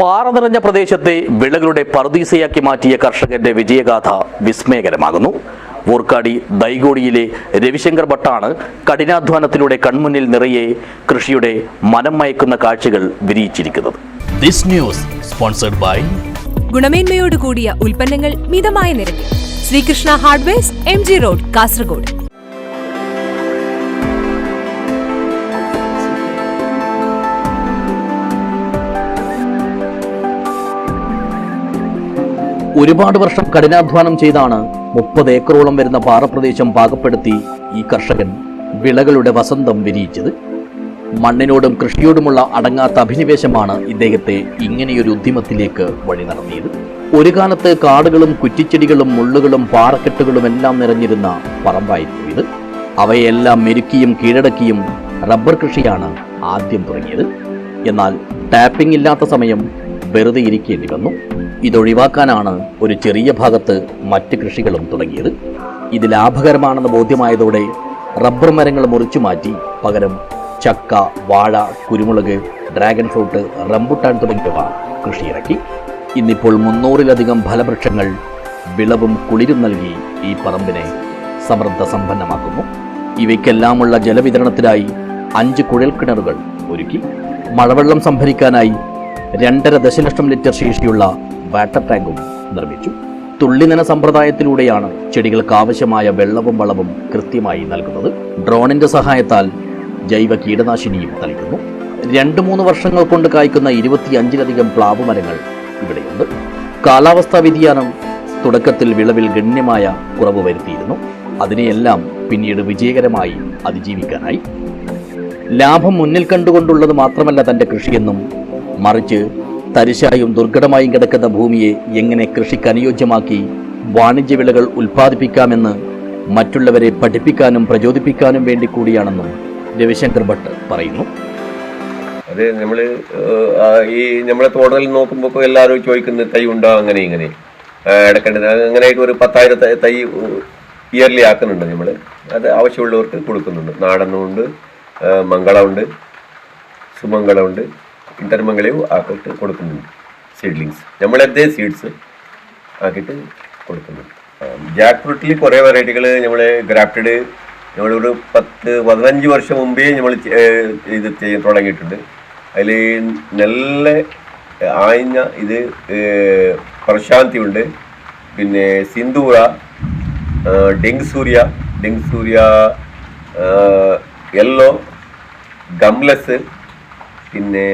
പാറ നിറഞ്ഞ പ്രദേശത്തെ വിളകളുടെ പറുദീസയാക്കി മാറ്റിയ കർഷകന്റെ വിജയഗാഥ വിസ്മയകരമാകുന്നു. വൂർക്കാടി ദൈഗോടിയിലെ രവിശങ്കർ ഭട്ടാണ് കഠിനാധ്വാനത്തിലൂടെ കൺമുന്നിൽ നിറയെ കൃഷിയുടെ മനം മയക്കുന്ന കാഴ്ചകൾ വിരിയിച്ചിരിക്കുന്നത്. This news sponsored by ഗുണമേന്മയോട് കൂടിയ ഉൽപ്പന്നങ്ങൾ മിതമായ നിരക്കിൽ. Sreekrishna hardware M G road Kasaragod. ഒരുപാട് വർഷം കഠിനാധ്വാനം ചെയ്താണ് മുപ്പത് ഏക്കറോളം വരുന്ന പാറപ്രദേശം പാകപ്പെടുത്തി ഈ കർഷകൻ വിളകളുടെ വസന്തം വിരിയിച്ചത്. മണ്ണിനോടും കൃഷിയോടുമുള്ള അടങ്ങാത്ത അഭിനിവേശമാണ് ഇദ്ദേഹത്തെ ഇങ്ങനെയൊരു ഉദ്യമത്തിലേക്ക് വഴി നടത്തിയത്. ഒരു കാലത്ത് കാടുകളും കുറ്റിച്ചെടികളും മുള്ളുകളും പാറക്കെട്ടുകളും എല്ലാം നിറഞ്ഞിരുന്ന പറമ്പായിരുന്നു ഇത്. അവയെല്ലാം മെരുക്കിയും കീഴടക്കിയും റബ്ബർ കൃഷിയാണ് ആദ്യം തുടങ്ങിയത്. എന്നാൽ ടാപ്പിംഗ് ഇല്ലാത്ത സമയം വെറുതെ ഇരിക്കേണ്ടി വന്നു. ഇതൊഴിവാക്കാനാണ് ഒരു ചെറിയ ഭാഗത്ത് മറ്റ് കൃഷികളും തുടങ്ങിയത്. ഇത് ലാഭകരമാണെന്ന് ബോധ്യമായതോടെ റബ്ബർ മരങ്ങൾ മുറിച്ചു മാറ്റി പകരം ചക്ക വാഴ കുരുമുളക് ഡ്രാഗൺ ഫ്രൂട്ട് റംബുട്ടാൻ തുടങ്ങിയവ കൃഷിയിറക്കി. ഇന്നിപ്പോൾ മുന്നൂറിലധികം ഫലവൃക്ഷങ്ങൾ വിളവും കുളിരും നൽകി ഈ പറമ്പിനെ സമൃദ്ധ സമ്പന്നമാക്കുന്നു ഇവയ്ക്കെല്ലാമുള്ള ജലവിതരണത്തിനായി അഞ്ച് കുഴൽക്കിണറുകൾ ഒരുക്കി. മഴവെള്ളം സംഭരിക്കാനായി രണ്ടര ദശലക്ഷം ലിറ്റർ ശേഷിയുള്ള വാട്ടർ ടാങ്കും നിർമ്മിച്ചു. തുള്ളിനന സമ്പ്രദായത്തിലൂടെയാണ് ചെടികൾക്ക് ആവശ്യമായ വെള്ളവും വളവും കൃത്യമായി നൽകുന്നത്. ഡ്രോണിന്റെ സഹായത്താൽ ജൈവ കീടനാശിനിയും തളിക്കുന്നു രണ്ട് മൂന്ന് വർഷങ്ങൾ കൊണ്ട് കായ്ക്കുന്ന ഇരുപത്തിയഞ്ചിലധികം പ്ലാവ് മരങ്ങൾ ഇവിടെയുണ്ട്. കാലാവസ്ഥാ വ്യതിയാനം തുടക്കത്തിൽ വിളവിൽ ഗണ്യമായ കുറവ് വരുത്തിയിരുന്നു. അതിനെയെല്ലാം പിന്നീട് വിജയകരമായി അതിജീവിക്കാനായി. ലാഭം മുന്നിൽ കണ്ടുകൊണ്ടുള്ളത് മാത്രമല്ല തന്റെ കൃഷിയെന്നും മറിച്ച് തരിശായും ദുർഘടമായും കിടക്കുന്ന ഭൂമിയെ എങ്ങനെ കൃഷിക്ക് അനുയോജ്യമാക്കി വാണിജ്യ വിളകൾ ഉൽപ്പാദിപ്പിക്കാമെന്ന് മറ്റുള്ളവരെ പഠിപ്പിക്കാനും പ്രചോദിപ്പിക്കാനും വേണ്ടി കൂടിയാണെന്നും രവിശങ്കർ ഭട്ട് പറയുന്നു. അതെ നമ്മൾ ഈ നമ്മളെ തോട്ടൽ നോക്കുമ്പോൾ എല്ലാവരും ചോദിക്കുന്നത് തൈ ഉണ്ടോ? അങ്ങനെ ഇങ്ങനെ. ഇടക്കേണ്ടത് അങ്ങനെയൊക്കെ ഒരു പത്തായിരം തൈ ഇയർലി ആക്കുന്നുണ്ട് നമ്മൾ അത് ആവശ്യമുള്ളവർക്ക് കൊടുക്കുന്നുണ്ട്. നാടനുണ്ട് മംഗളമുണ്ട് സുമംഗളമുണ്ട്. ഇന്റർമംഗളയും ആക്കിയിട്ട് കൊടുക്കുന്നുണ്ട് സീഡ്ലിങ്സ് നമ്മളെന്തേ സീഡ്സ് ആക്കിയിട്ട് കൊടുക്കുന്നുണ്ട് ജാക്ക് ഫ്രൂട്ടിൽ കുറേ വെറൈറ്റികൾ നമ്മൾ ഗ്രാഫ്റ്റഡ് നമ്മളൊരു പത്ത് പതിനഞ്ച് വർഷം മുമ്പേ നമ്മൾ ഇത് ചെയ്യാൻ തുടങ്ങിയിട്ടുണ്ട്. അതിൽ നല്ല ആയിഞ്ഞ ഇത് പ്രശാന്തി ഉണ്ട് പിന്നെ സിന്ദൂറ ഡെങ് സൂര്യ ഡെങ് സൂര്യ യെല്ലോ ഗംലസ് പിന്നെ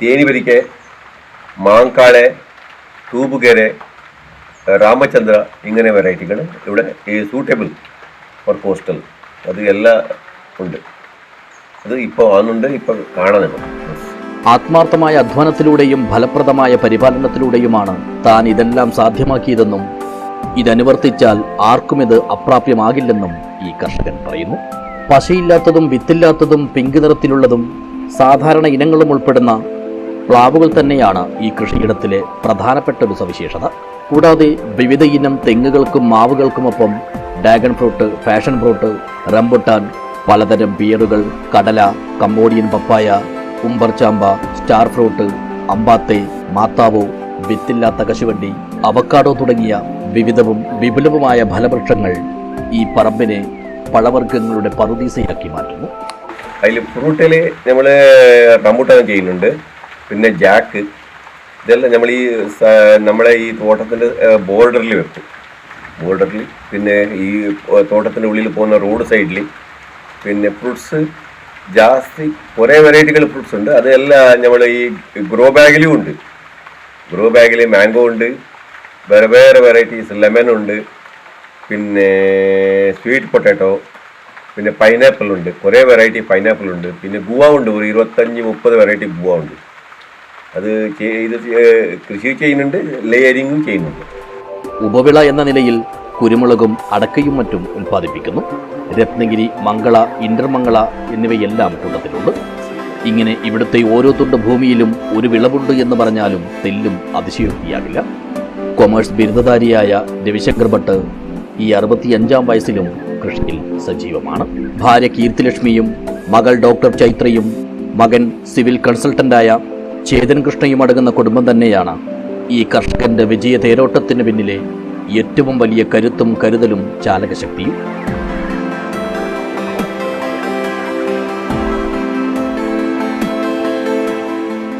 തേനിവരിക്ക മാങ്കാട് തൂബുകേരെ രാമചന്ദ്ര ഇങ്ങനെ വെറൈറ്റികൾ ഇവിടെ ഈ സൂട്ടബിൾ ഫോർ കോസ്റ്റൽ അത് എല്ലാം ഉണ്ട്. അത് ഇപ്പോൾ ആണുണ്ട് ഇപ്പോൾ കാണുന്നുണ്ട് ആത്മാർത്ഥമായ അധ്വാനത്തിലൂടെയും ഫലപ്രദമായ പരിപാലനത്തിലൂടെയുമാണ് താൻ ഇതെല്ലാം സാധ്യമാക്കിയതെന്നും ഇതനുവർത്തിച്ചാൽ ആർക്കും ഇത് അപ്രാപ്യമാകില്ലെന്നും ഈ കർഷകൻ പറയുന്നു. പശയില്ലാത്തതും വിത്തില്ലാത്തതും പിങ്ക് നിറത്തിലുള്ളതും സാധാരണ ഇനങ്ങളും ഉൾപ്പെടുന്ന പ്ലാവുകൾ തന്നെയാണ് ഈ കൃഷിയിടത്തിലെ പ്രധാനപ്പെട്ട ഒരു സവിശേഷത. കൂടാതെ വിവിധ ഇനം തെങ്ങുകൾക്കും മാവുകൾക്കുമൊപ്പം dragon fruit passion fruit rambutan പലതരം ബിയറുകൾ കടല കമ്പോഡിയൻ പപ്പായ ഉമ്പർചാമ്പ സ്റ്റാർ ഫ്രൂട്ട് അമ്പാത്തെ മാത്താവോ വിത്തില്ലാത്ത കശുവണ്ടി അവക്കാടോ തുടങ്ങിയ വിവിധവും വിപുലവുമായ ഫലവൃക്ഷങ്ങൾ ഈ പറമ്പിനെ പഴവർഗങ്ങളുടെ പറുദീസയാക്കി മാറ്റുന്നു. അതിൽ ഫ്രൂട്ടിൽ നമ്മൾ റംബൂട്ടാൻ ചെയ്യുന്നുണ്ട്. പിന്നെ ജാക്ക്. ഇതെല്ലാം നമ്മൾ ഈ നമ്മളെ ഈ തോട്ടത്തിന്റെ ബോർഡറിൽ വെക്കും. ബോർഡറിൽ പിന്നെ ഈ തോട്ടത്തിന്റെ ഉള്ളിൽ പോകുന്ന റോഡ് സൈഡിൽ പിന്നെ ഫ്രൂട്ട്സ് ജാസ്തി കുറേ വെറൈറ്റികൾ ഫ്രൂട്ട്സ് ഉണ്ട്. അതെല്ലാം നമ്മൾ ഈ ഗ്രോ ബാഗിലും ഉണ്ട്. ഗ്രോ ബാഗിൽ മാംഗോ ഉണ്ട്. വേറെ വേറെ വെറൈറ്റീസ് ലെമൺ ഉണ്ട്. പിന്നെ സ്വീറ്റ് പൊട്ടാറ്റോ പിന്നെ പൈനാപ്പിൾ ഉണ്ട്. കുറേ വെറൈറ്റി പൈനാപ്പിൾ ഉണ്ട്. പിന്നെ ഗുവ ഉണ്ട്. ഒരു ഇരുപത്തഞ്ച് മുപ്പത് വെറൈറ്റി ഗുവ ഉണ്ട്. അത് ഇത് കൃഷി ചെയ്യുന്നുണ്ട്. ലെയറിങ്ങും ചെയ്യുന്നുണ്ട്. ഉപവിള എന്ന നിലയിൽ കുരുമുളകും അടക്കയും മറ്റും ഉൽപ്പാദിപ്പിക്കുന്നു. രത്നഗിരി മംഗള ഇന്റർമംഗള എന്നിവയെല്ലാം കൂട്ടത്തിലുണ്ട്. ഇങ്ങനെ ഇവിടുത്തെ ഓരോ തുണ്ട് ഭൂമിയിലും ഒരു വിളവുണ്ട് എന്ന് പറഞ്ഞാലും തെല്ലും അതിശയോക്തിയാകില്ല. കൊമേഴ്സ് ബിരുദധാരിയായ രവിശങ്കർ ഭട്ട് ഈ അറുപത്തിയഞ്ചാം വയസ്സിലും കൃഷിയിൽ സജീവമാണ്. ഭാര്യ കീർത്തിലക്ഷ്മിയും മകൾ ഡോക്ടർ ചൈത്രയും മകൻ സിവിൽ കൺസൾട്ടന്റായ ചേതൻ കൃഷ്ണയും അടങ്ങുന്ന കുടുംബം തന്നെയാണ് ഈ കർഷകന്റെ വിജയ തേരോട്ടത്തിന് പിന്നിലെ ഏറ്റവും വലിയ കരുത്തും കരുതലും ചാലകശക്തിയും.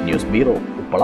News bureau Uppala.